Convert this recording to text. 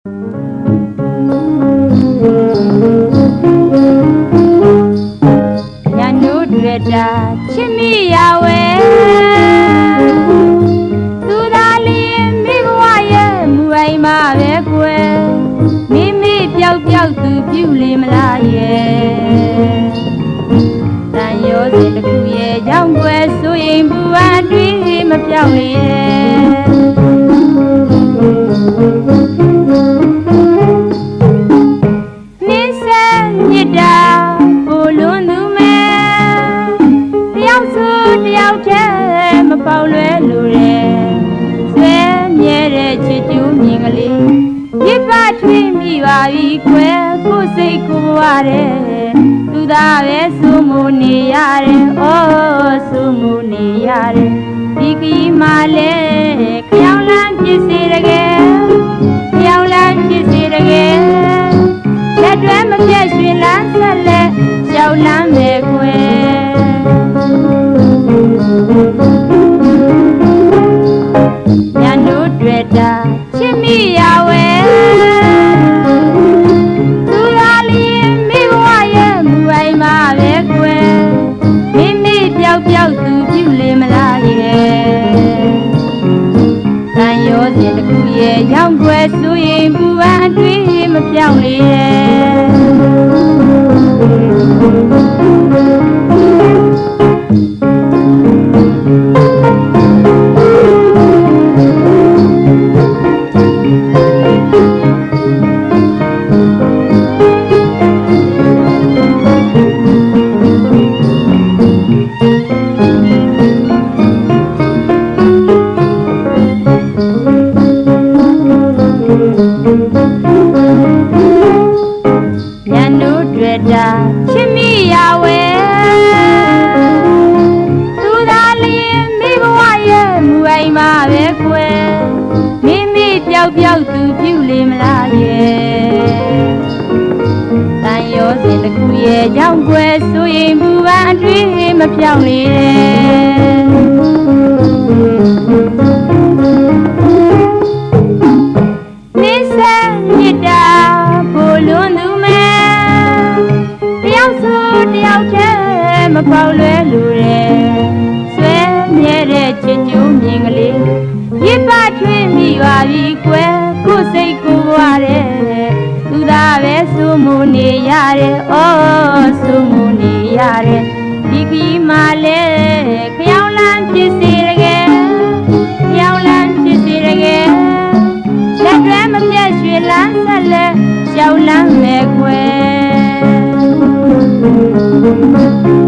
ညာနုတွေ့တာချစ်မိရဝဲသူသာလျင်မိဘဝရဲ့မူအိမ်မှာပဲကွယ်မိမိပျောက်ပျောက်သူပြုလေမလားရဲ့တန်ရောစဉ်တစ်ခုရဲ့ကြောင့်ကွယ်ဆိုရင်ဘူအပ်တွေးမပြောင်းလေ ပါပြီကွယ်ကိုယ်စိတ်ကိုဝတဲ့သူသာပဲစုမှုနေရတယ်အိုးစုမှုနေရတယ်ဒီကီမလဲခယောင်လန်းဖြစ်စေတကယ်ခယောင်လန်းဖြစ်စေတကယ်လက်တွဲမပြတ်ရွှင်လန်းဆက်လက်ရောက်လန်းမယ်ခွဲညတို့တွေ့တာချစ်မိရဝဲ န်ရောစဉ်တစ်ခုရဲ့ရောက်ွယ်ဆိုရင်ပူပန်အတွေ့မပြောင်းလေ ညတို့တွေ့တာချစ်မိရဝဲသူသာလျင်မိဘဝရဲ့မူအိမ်မှာပဲခွဲမိမိပျောက်ပျောက်သူပြုလေမလားရဲ့တန်ရောစဉ်တစ်ခုရဲ့ကြောင့်ွယ်ဆိုရင်ဘူပန်အတွေ့မပြောင်းလေနိ ည်းမပေါလွဲလို့တဲ့ဆွဲမြဲတဲ့ချစ်ကျူးမြင်ကလေးရစ်ပထွေးမိပါပြီကွယ်ကိုယ်စိတ်ကိုဝါတဲ့သူသာပဲစိုးမှုနေရတယ်အော်စိုးမှုနေရတယ်ဒီခီးမှလဲခယောင်လန်းဖြစ်စေတကယ်ခယောင်လန်းဖြစ်စေတကယ်လက်တွဲမပြတ်ရွှေလန်းဆက်လက်ရောက်လန်းမဲ့ခွဲည